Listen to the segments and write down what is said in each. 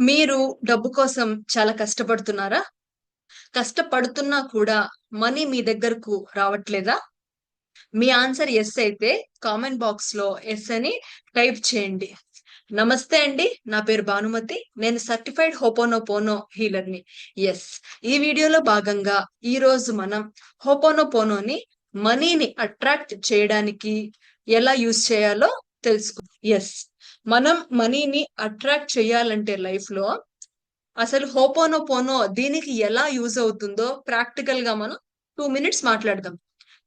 మీరు డబ్బు కోసం చాలా కష్టపడుతున్నారా? కష్టపడుతున్నా కూడా మనీ మీ దగ్గరకు రావట్లేదా? మీ ఆన్సర్ ఎస్ అయితే కామెంట్ బాక్స్‌లో ఎస్ అని టైప్ చేయండి. నమస్తే అండి. నా పేరు భానుమతి. నేను సర్టిఫైడ్ హోపోనోపోనో హీలర్‌ని. ఎస్ ఈ వీడియోలో భాగంగా ఈరోజు మనం హోపోనోపోనోని మనీని అట్రాక్ట్ చేయడానికి ఎలా యూజ్ చేయాలో తెలుసుకు ఎస్ మనం మనీని అట్రాక్ట్ చేయాలంటే లైఫ్లో అసలు హోపోనోపోనో దీనికి ఎలా యూజ్ అవుతుందో ప్రాక్టికల్గా మనం టూ మినిట్స్ మాట్లాడదాం.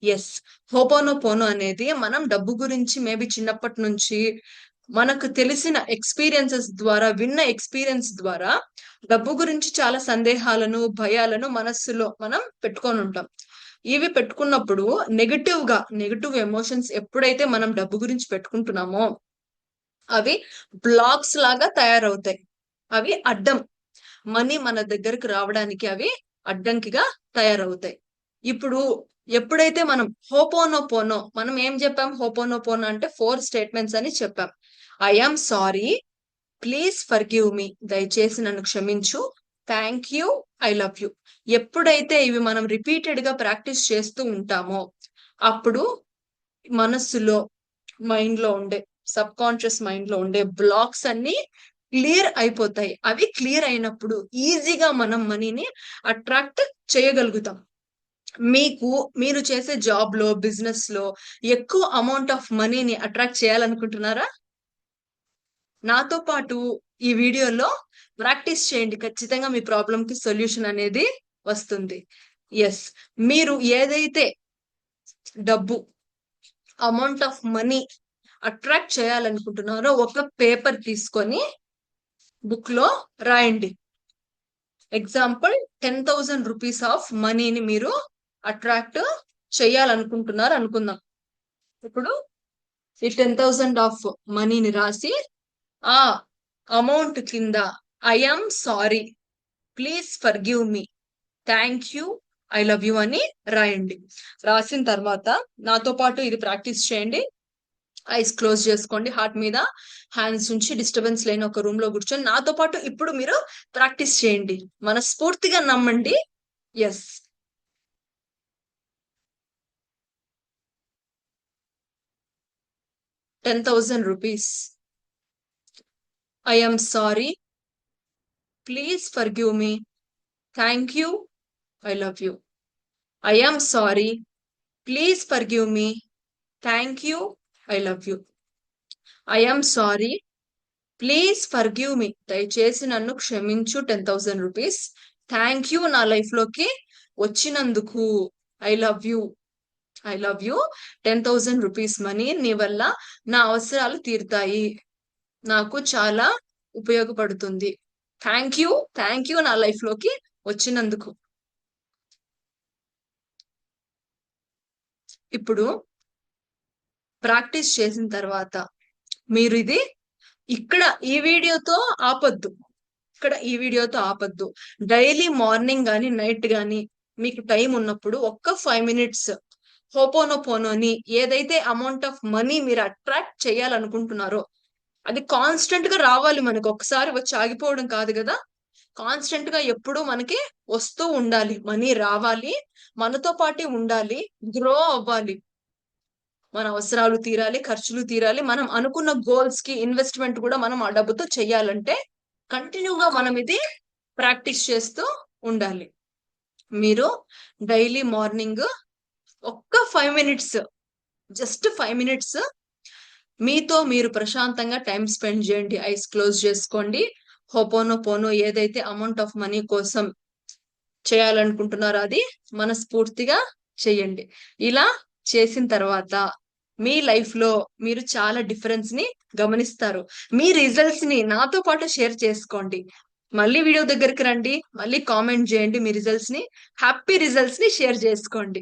యెస్. హోపోనోపోనో అనేది మనం డబ్బు గురించి మేబీ చిన్నప్పటి నుంచి మనకు తెలిసిన ఎక్స్‌పీరియన్సెస్ ద్వారా, విన్న ఎక్స్‌పీరియన్స్ ద్వారా డబ్బు గురించి చాలా సందేహాలను, భయాలను మనస్సులో మనం పెట్టుకొని ఉంటాం ఇవి పెట్టుకున్నప్పుడు నెగెటివ్‌గా, నెగటివ్ ఎమోషన్స్ ఎప్పుడైతే మనం డబ్బు గురించి పెట్టుకుంటున్నామో అవి బ్లాక్స్ లాగా తయారవుతాయి. అవి అడ్డం. మనీ మన దగ్గరకు రావడానికి అవి అడ్డంకిగా తయారవుతాయి. ఇప్పుడు ఎప్పుడైతే మనం హోపోనోపోనో మనం ఏం చెప్పాం హోపోనోపోనో అంటే ఫోర్ స్టేట్మెంట్స్ అని చెప్పాం. I sorry. Please forgive me. దయచేసి నన్ను క్షమించు. Thank you. I love you. ఎప్పుడైతే ఇవి మనం రిపీటెడ్‌గా ప్రాక్టీస్ చేస్తూ ఉంటామో అప్పుడు మనస్సులో, మైండ్‌లో ఉండే సబ్ కాన్షియస్ మైండ్‌లో ఉండే బ్లాక్స్ అన్ని క్లియర్ అయిపోతాయి. అవి క్లియర్ అయినప్పుడు ఈజీగా మనం మనీని అట్రాక్ట్ చేయగలుగుతాం. మీకు మీరు చేసే జాబ్లో బిజినెస్లో ఎక్కువ అమౌంట్ ఆఫ్ మనీని అట్రాక్ట్ చేయాలనుకుంటున్నారా? నాతో పాటు ఈ వీడియోలో ప్రాక్టీస్ చేయండి. ఖచ్చితంగా మీ ప్రాబ్లమ్‌కి సొల్యూషన్ అనేది వస్తుంది. ఎస్ మీరు ఏదైతే డబ్బు అమౌంట్ ఆఫ్ మనీ అట్రాక్ట్ చేయాలనుకుంటున్నారో ఒక పేపర్ తీసుకొని బుక్‌లో రాయండి. ఎగ్జాంపుల్ 10,000 రూపీస్ ఆఫ్ మనీని మీరు అట్రాక్ట్ చేయాలనుకుంటున్నారు అనుకుందాం. ఇప్పుడు ఈ 10,000 ఆఫ్ మనీని రాసి ఆ అమౌంట్ కింద I sorry. Please forgive me. Thank you. I love you అని రాయండి. రాసిన తర్వాత నాతో పాటు ఇది ప్రాక్టీస్ చేయండి. ఐస్ క్లోజ్ చేసుకోండి. హార్ట్ మీద హ్యాండ్స్ ఉంచి డిస్టర్బెన్స్ లేని ఒక రూమ్‌లో కూర్చొని నాతో పాటు ఇప్పుడు మీరు ప్రాక్టీస్ చేయండి. మనస్ఫూర్తిగా నమ్మండి. Yes ten thousand rupees. I am sorry. Please forgive me. Thank you. I love you. I am sorry. Please forgive me. Thank you. I love you. I am sorry. Please forgive me. దయచేసి నన్ను క్షమించు 10,000 rupees. Thank you నా లైఫ్‌లోకి వచ్చినందుకు. I love you. I love you. 10,000 rupees money నీ వల్ల నా అవసరాలు తీరుతాయి. నాకు చాలా ఉపయోగపడుతుంది. Thank you. థ్యాంక్ యూ నా లైఫ్‌లోకి వచ్చినందుకు. ఇప్పుడు ప్రాక్టీస్ చేసిన తర్వాత మీరు ఇది ఇక్కడ ఈ వీడియోతో ఆపద్దు ఇక్కడ ఈ వీడియోతో ఆపద్దు డైలీ మార్నింగ్ గాని, నైట్ కానీ మీకు టైం ఉన్నప్పుడు ఒక్క ఫైవ్ మినిట్స్ హోపోనోపోనోని ఏదైతే అమౌంట్ ఆఫ్ మనీ మీరు అట్రాక్ట్ చేయాలనుకుంటున్నారో అది కాన్స్టెంట్గా రావాలి మనకు. ఒకసారి వచ్చి ఆగిపోవడం కాదు కదా కాన్స్టెంట్గా ఎప్పుడూ మనకి వస్తూ ఉండాలి. మనీ రావాలి. మనతో పాటే ఉండాలి. గ్రో అవ్వాలి. మన అవసరాలు తీరాలి. ఖర్చులు తీరాలి. మనం అనుకున్న గోల్స్కి ఇన్వెస్ట్‌మెంట్ కూడా మనం ఆ డబ్బుతో చేయాలంటే కంటిన్యూగా మనం ఇది ప్రాక్టీస్ చేస్తూ ఉండాలి. మీరు డైలీ మార్నింగ్ ఒక్క five minutes just five minutes మీతో మీరు ప్రశాంతంగా టైం స్పెండ్ చేయండి. ఐస్ క్లోజ్ చేసుకోండి. హోపోనోపోనో ఏదైతే అమౌంట్ ఆఫ్ మనీ కోసం చేయాలనుకుంటున్నారో అది మనస్ఫూర్తిగా చేయండి. ఇలా చేసిన తర్వాత మీ లైఫ్లో మీరు చాలా డిఫరెన్స్ని గమనిస్తారు. మీ రిజల్ట్స్ని నాతో పాటు షేర్ చేసుకోండి. మళ్ళీ వీడియో దగ్గరికి రండి. మళ్ళీ కామెంట్ చేయండి మీ రిజల్ట్స్ని హ్యాపీ రిజల్ట్స్ని షేర్ చేసుకోండి.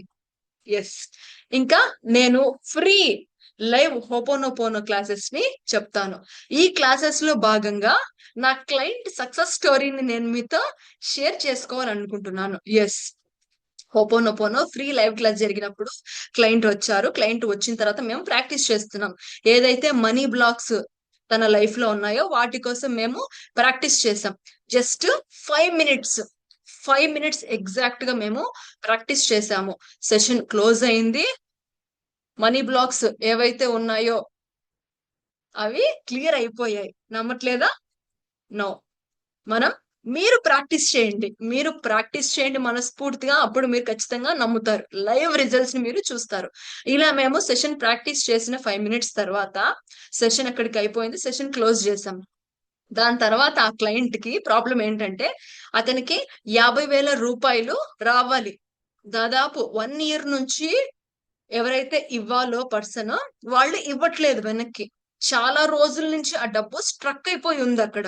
ఎస్ ఇంకా నేను ఫ్రీ లైవ్ హోపోనోపోనో క్లాసెస్‌ని చెప్తాను. ఈ క్లాసెస్లో భాగంగా నా క్లయింట్ సక్సెస్ స్టోరీని నేను మీతో షేర్ చేసుకోవాలనుకుంటున్నాను. Yes ho'oponopono free live class జరిగినప్పుడు క్లయింట్ వచ్చారు. క్లయింట్ వచ్చిన తర్వాత మేము ప్రాక్టీస్ చేస్తున్నాం. ఏదైతే మనీ బ్లాక్స్ తన లైఫ్లో ఉన్నాయో వాటి కోసం మేము ప్రాక్టీస్ చేసాం just five minutes five minutes ఎగ్జాక్ట్గా మేము ప్రాక్టీస్ చేసాము సెషన్ క్లోజ్ అయింది. మనీ బ్లాక్స్ ఏవైతే ఉన్నాయో అవి క్లియర్ అయిపోయాయి. నమ్మట్లేదా? నో. మనం మీరు ప్రాక్టీస్ చేయండి. మీరు ప్రాక్టీస్ చేయండి మనస్ఫూర్తిగా. అప్పుడు మీరు ఖచ్చితంగా నమ్ముతారు. లైవ్ రిజల్ట్స్ని మీరు చూస్తారు. ఇలా మేము సెషన్ ప్రాక్టీస్ చేసిన ఫైవ్ మినిట్స్ తర్వాత సెషన్ అక్కడికి అయిపోయింది. సెషన్ క్లోజ్ చేసాం దాని తర్వాత ఆ క్లయింట్కి ప్రాబ్లం ఏంటంటే అతనికి యాభై వేల రూపాయలు రావాలి. దాదాపు వన్ ఇయర్ నుంచి ఎవరైతే ఇవ్వాలో పర్సన్ వాళ్ళు ఇవ్వట్లేదు వెనక్కి. చాలా రోజుల నుంచి ఆ డబ్బు స్ట్రక్ అయిపోయి ఉంది అక్కడ.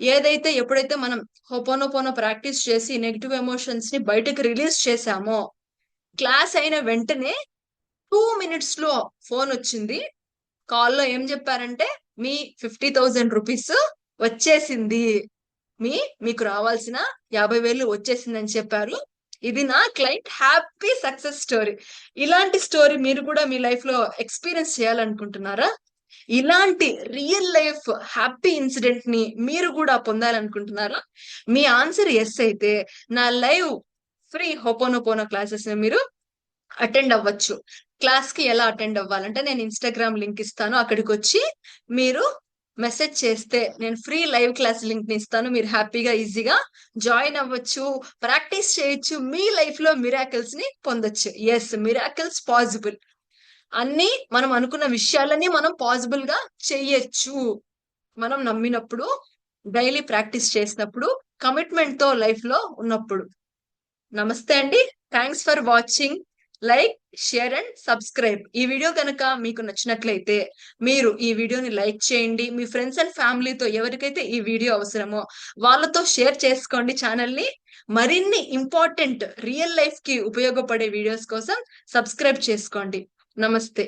ఏదైతే ఎప్పుడైతే మనం హోపోనోపోనో ప్రాక్టీస్ చేసి నెగిటివ్ ఎమోషన్స్ని బయటకు రిలీజ్ చేశామో క్లాస్ అయిన వెంటనే టూ మినిట్స్లో ఫోన్ వచ్చింది. కాల్లో ఏం చెప్పారంటే మీ ఫిఫ్టీ థౌజండ్ రూపీస్ వచ్చేసింది. మీ మీకు రావాల్సిన యాభై వేలు వచ్చేసిందని చెప్పారు. ఇది నా క్లయింట్ హ్యాపీ సక్సెస్ స్టోరీ. ఇలాంటి స్టోరీ మీరు కూడా మీ లైఫ్లో ఎక్స్పీరియన్స్ చేయాలనుకుంటున్నారా? ఇలాంటి రియల్ లైఫ్ హ్యాపీ ఇన్సిడెంట్ని మీరు కూడా పొందాలనుకుంటున్నారా? మీ ఆన్సర్ ఎస్ అయితే నా లైవ్ ఫ్రీ హోపోనోపోనో క్లాసెస్ని మీరు అటెండ్ అవ్వచ్చు. క్లాస్కి ఎలా అటెండ్ అవ్వాలంటే నేను ఇన్స్టాగ్రామ్ లింక్ ఇస్తాను. అక్కడికి వచ్చి మీరు మెసేజ్ చేస్తే నేను ఫ్రీ లైవ్ క్లాస్ లింక్ని ఇస్తాను. మీరు హ్యాపీగా ఈజీగా జాయిన్ అవ్వచ్చు ప్రాక్టీస్ చేయొచ్చు. మీ లైఫ్లో మిరాకిల్స్ని పొందొచ్చు. ఎస్ మిరాకిల్స్ పాసిబుల్ అన్ని మనం అనుకున్న విషయాలన్నీ మనం పాసిబుల్గా చెయ్యొచ్చు మనం నమ్మినప్పుడు డైలీ ప్రాక్టీస్ చేసినప్పుడు కమిట్మెంట్తో లైఫ్లో ఉన్నప్పుడు. నమస్తే అండి. Thanks for watching like share and subscribe ఈ వీడియో కనుక మీకు నచ్చినట్లయితే మీరు ఈ వీడియోని లైక్ చేయండి. మీ ఫ్రెండ్స్ అండ్ ఫ్యామిలీతో ఎవరికైతే ఈ వీడియో అవసరమో వాళ్ళతో షేర్ చేసుకోండి ఛానల్ని మరిన్ని ఇంపార్టెంట్ రియల్ లైఫ్కి ఉపయోగపడే వీడియోస్ కోసం సబ్స్క్రైబ్ చేసుకోండి. నమస్తే